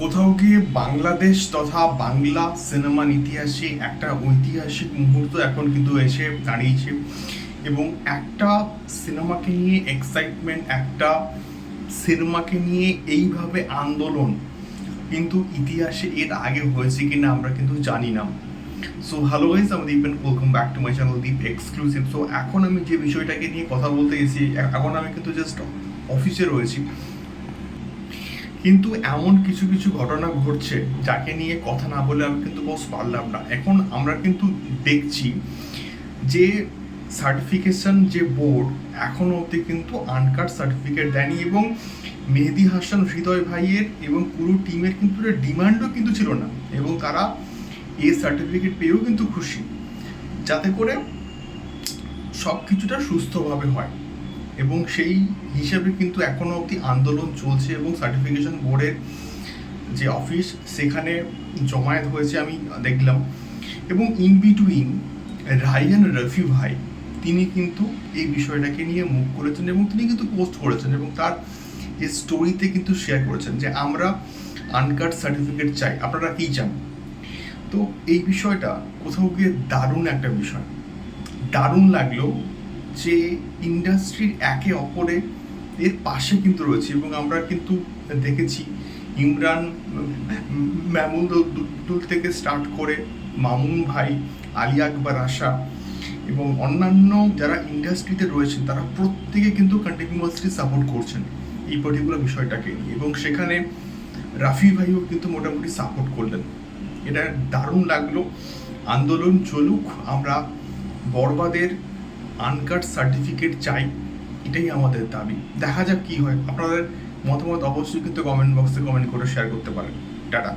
কোথাও গিয়ে বাংলাদেশ তথা বাংলা সিনেমান ইতিহাসে একটা ঐতিহাসিক মুহূর্ত এখন কিন্তু এসে দাঁড়িয়েছে। এবং একটা সিনেমাকে নিয়ে এক্সাইটমেন্ট একটা সিনেমাকে নিয়ে এইভাবে আন্দোলন কিন্তু ইতিহাসে এর আগে হয়েছে কিনা আমরা কিন্তু জানি না। সো হ্যালো গাইস আমি Deep welcome back to my channel Deep exclusive so এখন আমি যে বিষয়টাকে নিয়ে কথা বলতে গেছি, এখন আমি কিন্তু জাস্ট অফিসে রয়েছি। কিন্তু এমন কিছু কিছু ঘটনা ঘটছে যাকে নিয়ে কথা না বলে আমি কিন্তু বস পারলাম না। এখন আমরা কিন্তু দেখছি যে সার্টিফিকেশন যে বোর্ড এখনও অবধি কিন্তু আনকাট সার্টিফিকেট দেয়নি এবং মেহেদি হাসান, হৃদয় ভাইয়ের এবং পুরো টিমের কিন্তু ডিমান্ডও কিন্তু ছিল না এবং তারা এ সার্টিফিকেট পেয়েও কিন্তু খুশি। যাতে করে সব কিছুটা সুস্থভাবে হয়। এবং সেই হিসেবে কিন্তু এখনও অবধি আন্দোলন চলছে এবং সার্টিফিকেশন বোর্ডের যে অফিস সেখানে জমায়েত হয়েছে আমি দেখলাম। এবং ইন বিটুইন রায়ান রফি ভাই, তিনি কিন্তু এই বিষয়টাকে নিয়ে মুখ করেছেন এবং তিনি কিন্তু পোস্ট করেছেন এবং তার যে স্টোরিতে কিন্তু শেয়ার করেছেন যে আমরা আনকাট সার্টিফিকেট চাই। আপনারা কী চান? তো এই বিষয়টা কোথাও গিয়ে দারুণ একটা বিষয়। দারুণ লাগল যে ইন্ডাস্ট্রির একে অপরে এর পাশে কিন্তু রয়েছে এবং আমরা কিন্তু দেখেছি ইমরান ম্যামুদুল থেকে স্টার্ট করে মামুন ভাই, আলী আকবর আশা এবং অন্যান্য যারা ইন্ডাস্ট্রিতে রয়েছেন, তারা প্রত্যেকে কিন্তু কন্টিনিউয়াসলি সাপোর্ট করছেন এই পার্টিকুলার বিষয়টাকে নিয়ে এবং সেখানে রাফি ভাইও কিন্তু মোটামুটি সাপোর্ট করলেন। এটা দারুণ লাগল। আন্দোলন চলুক, আমরা বরবাদের আনকাট সার্টিফিকেট চাই, এটাই আমাদের দাবি। দেখা যাক কি হয়। আপনাদের মতামত অবশ্যই কিন্তু কমেন্ট বক্সে কমেন্ট করে শেয়ার করতে পারেন। টাটা।